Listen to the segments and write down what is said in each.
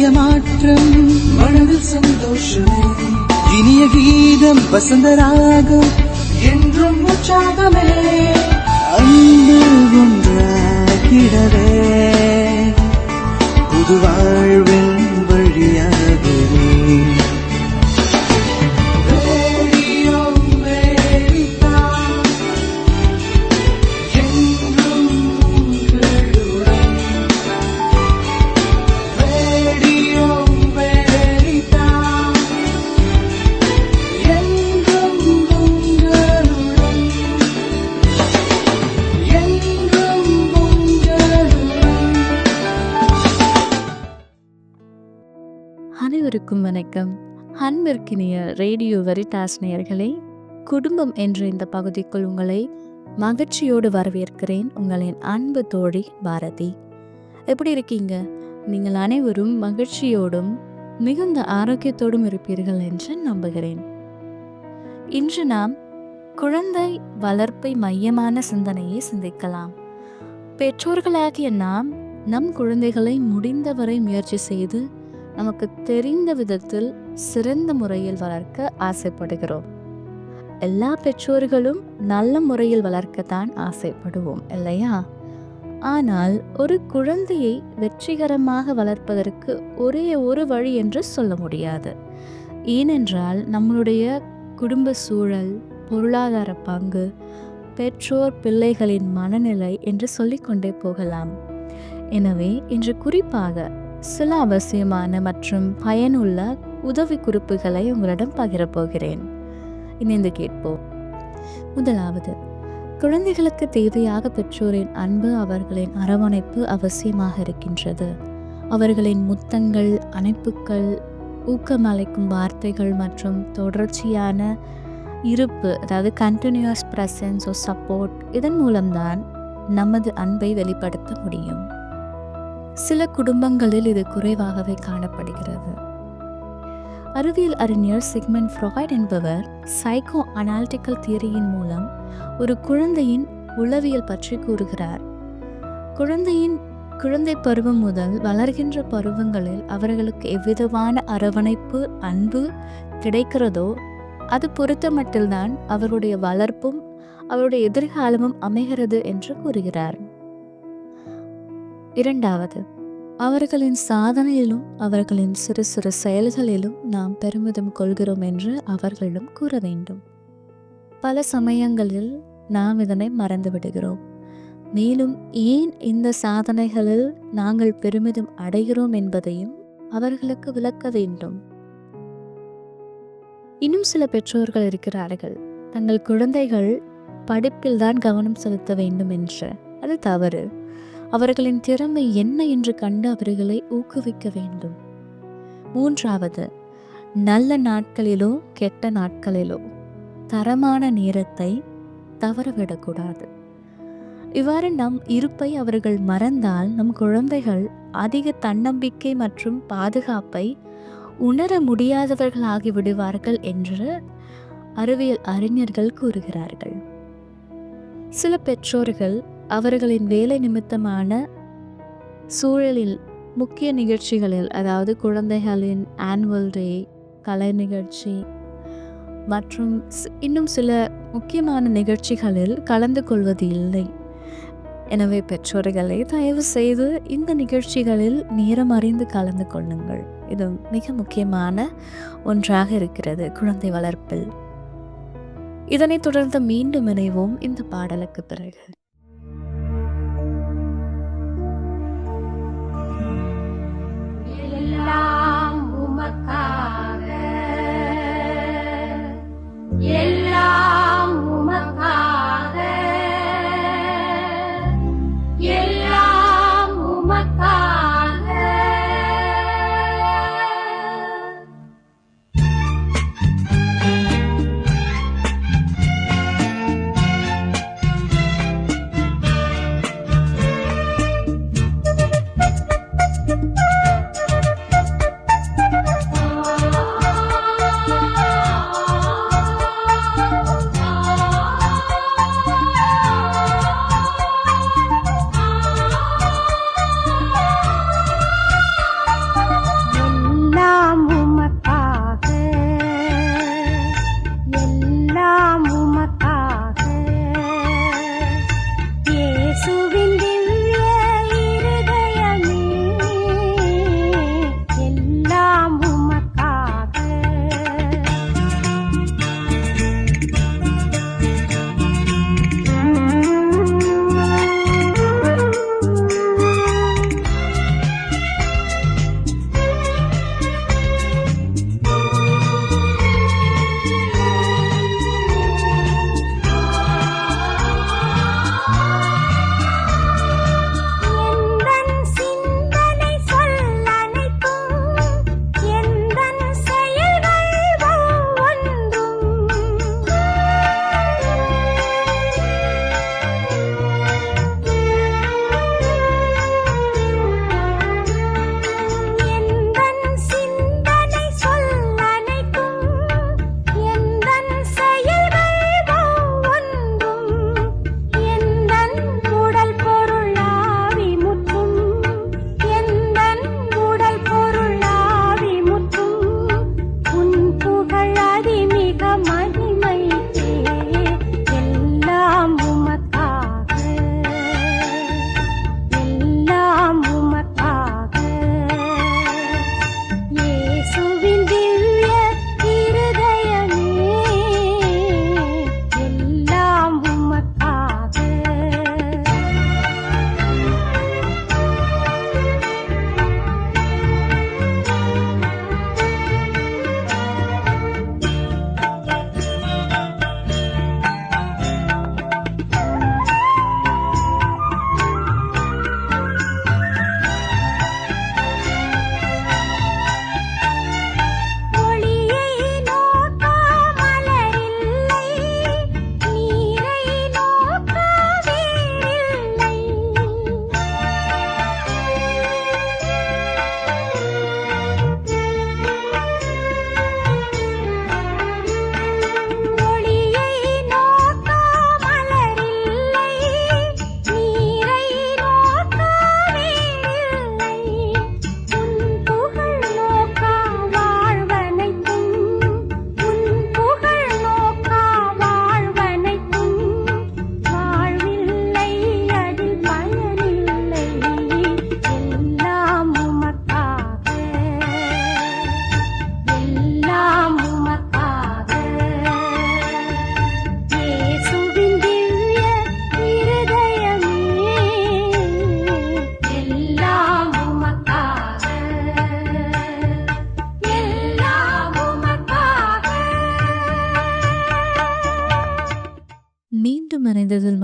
பழைய மாற்றம் மனதில் சந்தோஷமே. இனிய கீதம் வசந்த ராகம் என்றும் உற்சாகமே. அன்பு ஒன்றாகிடவே புது வாழ்வு அனைவருக்கும் வணக்கம். அன்பிற்கினிய ரேடியோ வெரிடாஸ் நேயர்களே குடும்பம் என்ற இந்த பகுதிக்குள் உங்களை மகிழ்ச்சியோடு வரவேற்கிறேன். உங்களின் அன்பு தோழி பாரதி. எப்படி இருக்கீங்க? நீங்கள் அனைவரும் மகிழ்ச்சியோடும் மிகுந்த ஆரோக்கியத்தோடும் இருப்பீர்கள் என்று நம்புகிறேன். இன்று நாம் குழந்தை வளர்ப்பை மையமான சிந்தனையை சிந்திக்கலாம். பெற்றோர்களாகிய நாம் நம் குழந்தைகளை முடிந்தவரை முயற்சி செய்து நமக்கு தெரிந்த விதத்தில் சிறந்த முறையில் வளர்க்க ஆசைப்படுகிறோம். எல்லா பெற்றோர்களும் நல்ல முறையில் வளர்க்கத்தான் ஆசைப்படுவோம் இல்லையா? ஆனால் ஒரு குழந்தையை வெற்றிகரமாக வளர்ப்பதற்கு ஒரே ஒரு வழி என்று சொல்ல முடியாது. ஏனென்றால் நம்மளுடைய குடும்ப சூழல் பொருளாதார பங்கு பெற்றோர் பிள்ளைகளின் மனநிலை என்று சொல்லிக்கொண்டே போகலாம். எனவே இன்று குறிப்பாக சில அவசியமான மற்றும் பயனுள்ள உதவி குறிப்புகளை உங்களிடம் பகிரப் போகிறேன் இணைந்து கேட்போம். முதலாவது குழந்தைகளுக்கு தேவையாக பெற்றோரின் அன்பு அவர்களின் அரவணைப்பு அவசியமாக இருக்கின்றது. அவர்களின் முத்தங்கள் அணைப்புக்கள் ஊக்கமளிக்கும் வார்த்தைகள் மற்றும் தொடர்ச்சியான இருப்பு அதாவது கண்டினியூஸ் ப்ரெசன்ஸ் ஓ சப்போர்ட் இதன் மூலம்தான் நமது அன்பை வெளிப்படுத்த முடியும். சில குடும்பங்களில் இது குறைவாகவே காணப்படுகிறது. அறிவியல் அறிஞர் சிக்மெண்ட் ஃப்ராய்ட் என்பவர் சைக்கோ அனாலிட்டிக்கல் தியரியின் மூலம் ஒரு குழந்தையின் உளவியல் பற்றி கூறுகிறார். குழந்தையின் குழந்தை பருவம் முதல் வளர்கின்ற பருவங்களில் அவர்களுக்கு எவ்விதமான அரவணைப்பு அன்பு கிடைக்கிறதோ அது பொறுத்தமட்டில்தான் அவருடைய வளர்ப்பும் அவருடைய எதிர்காலமும் அமைகிறது என்று கூறுகிறார். இரண்டாவது அவர்களின் சாதனையிலும் அவர்களின் சிறு சிறு செயல்களிலும் நாம் பெருமிதம் கொள்கிறோம் என்று அவர்களிடம் கூற வேண்டும். பல சமயங்களில் நாம் இதனை மறந்து விடுகிறோம். மேலும் ஏன் இந்த சாதனைகளில் நாங்கள் பெருமிதம் அடைகிறோம் என்பதையும் அவர்களுக்கு விளக்க வேண்டும். இன்னும் சில பெற்றோர்கள் இருக்கிறார்கள். தங்கள் குழந்தைகள் படிப்பில்தான் கவனம் செலுத்த வேண்டும் என்று. அது தவறு. அவர்களின் திறமை என்ன என்று கண்டு அவர்களை ஊக்குவிக்க வேண்டும். மூன்றாவது நல்ல நாட்களிலோ கெட்ட நாட்களிலோ தரமான நேரத்தை தவறவிடக்கூடாது. இவ்வாறு நம் இருப்பை அவர்கள் மறந்தால் நம் குழந்தைகள் அதிக தன்னம்பிக்கை மற்றும் பாதுகாப்பை உணர முடியாதவர்களாகி விடுவார்கள் என்று அறிவியல் அறிஞர்கள் கூறுகிறார்கள். சில பெற்றோர்கள் அவர்களின் வேலை நிமித்தமான சூழலில் முக்கிய நிகழ்ச்சிகளில் அதாவது குழந்தைகளின் ஆனுவல் டே கலை நிகழ்ச்சி மற்றும் இன்னும் சில முக்கியமான நிகழ்ச்சிகளில் கலந்து கொள்வது இல்லை. எனவே பெற்றோர்களை தயவு செய்து இந்த நிகழ்ச்சிகளில் நேரம் அறிந்து கலந்து கொள்ளுங்கள். இது மிக முக்கியமான ஒன்றாக இருக்கிறது குழந்தை வளர்ப்பில். இதனைத் தொடர்ந்து மீண்டும் இணைவோம் இந்த பாடலுக்கு பிறகு.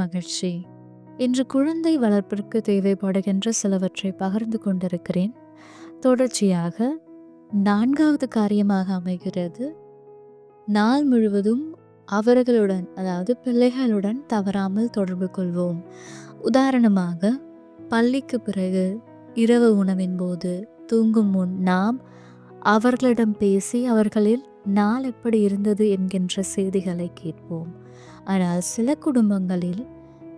மகிழ்ச்சி. இன்று குழந்தை வளர்ப்பிற்கு தேவைப்படுகின்ற சிலவற்றை பகிர்ந்து கொண்டிருக்கிறேன். தொடர்ச்சியாக நான்காவது காரியமாக அமைகிறது. நாள் முழுவதும் அவர்களுடன் அதாவது பிள்ளைகளுடன் தவறாமல் தொடர்பு கொள்வோம். உதாரணமாக பள்ளிக்கு பிறகு இரவு உணவின் போது தூங்கும் முன் நாம் அவர்களிடம் பேசி அவர்களில் நாள் எப்படி இருந்தது என்கின்ற செய்திகளை கேட்போம். ஆனால் சில குடும்பங்களில்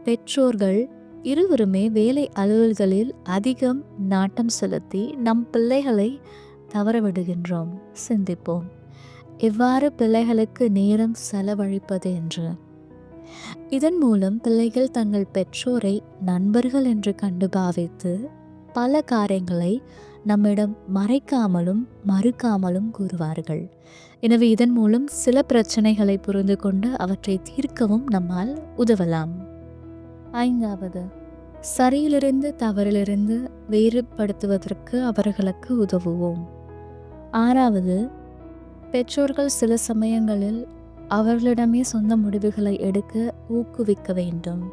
பெற்றோர்கள் இருவருமே வேலை அலுவல்களில் அதிகம் நாட்டம் செலுத்தி நம் பிள்ளைகளை தவறவிடுகின்றோம். சிந்திப்போம். எவ்வாறு பிள்ளைகளுக்கு நேரம் செலவழிப்பது என்று. இதன் மூலம் பிள்ளைகள் தங்கள் பெற்றோரை நண்பர்கள் என்று கண்டு பாவித்து பல காரியங்களை நம்மிடம் மறைக்காமலும் மறுக்காமலும் கூறுவார்கள். எனவே இதன் மூலம் சில பிரச்சனைகளை புரிந்து கொண்டு அவற்றை தீர்க்கவும் நம்மால் உதவலாம். ஐந்தாவது. சரியிலிருந்து தவறிலிருந்து வேறுபடுத்துவதற்கு அவர்களுக்கு உதவுவோம். ஆறாவது. பெற்றோர்கள் சில சமயங்களில் அவர்களிடமே சொந்த முடிவுகளை எடுக்க ஊக்குவிக்க வேண்டும்.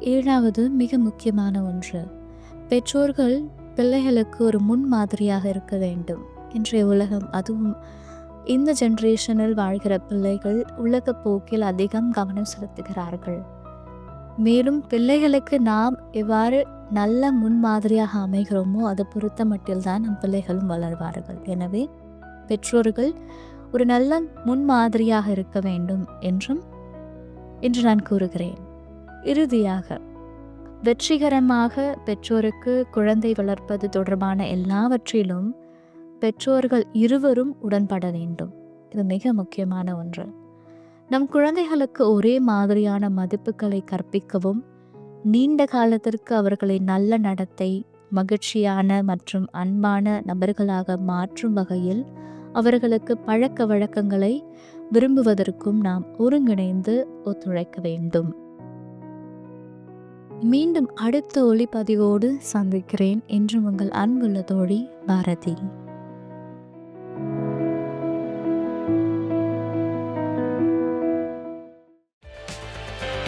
ஏழாவது மிக முக்கியமான ஒன்று. பெற்றோர்கள் பிள்ளைகளுக்கு ஒரு முன்மாதிரியாக இருக்க வேண்டும். இன்றைய உலகம் அதுவும் இந்த ஜென்ரேஷனில் வாழ்கிற பிள்ளைகள் உலக போக்கில் அதிகம் கவனம் செலுத்துகிறார்கள். மேலும் பிள்ளைகளுக்கு நாம் எவ்வாறு நல்ல முன்மாதிரியாக அமைகிறோமோ அதை பொறுத்த மட்டில்தான் நம் பிள்ளைகளும் வளர்வார்கள். எனவே பெற்றோர்கள் ஒரு நல்ல முன்மாதிரியாக இருக்க வேண்டும் என்றும் என்று நான் கூறுகிறேன். இறுதியாக வெற்றிகரமாக பெற்றோருக்கு குழந்தை வளர்ப்பது தொடர்பான எல்லாவற்றிலும் பெற்றோர்கள் இருவரும் உடன்பட வேண்டும். இது மிக முக்கியமான ஒன்று. நம் குழந்தைகளுக்கு ஒரே மாதிரியான மதிப்புகளை கற்பிக்கவும் நீண்ட காலத்திற்கு அவர்களை நல்ல நடத்தை மகிழ்ச்சியான மற்றும் அன்பான நபர்களாக மாற்றும் வகையில் அவர்களுக்கு பழக்க வழக்கங்களை விரும்புவதற்கும் நாம் ஒருங்கிணைந்து ஒத்துழைக்க வேண்டும். மீண்டும் அடுத்த ஒளிப்பதிவோடு சந்திக்கிறேன். என்றும் உங்கள் அன்புள்ள தோழி பாரதி.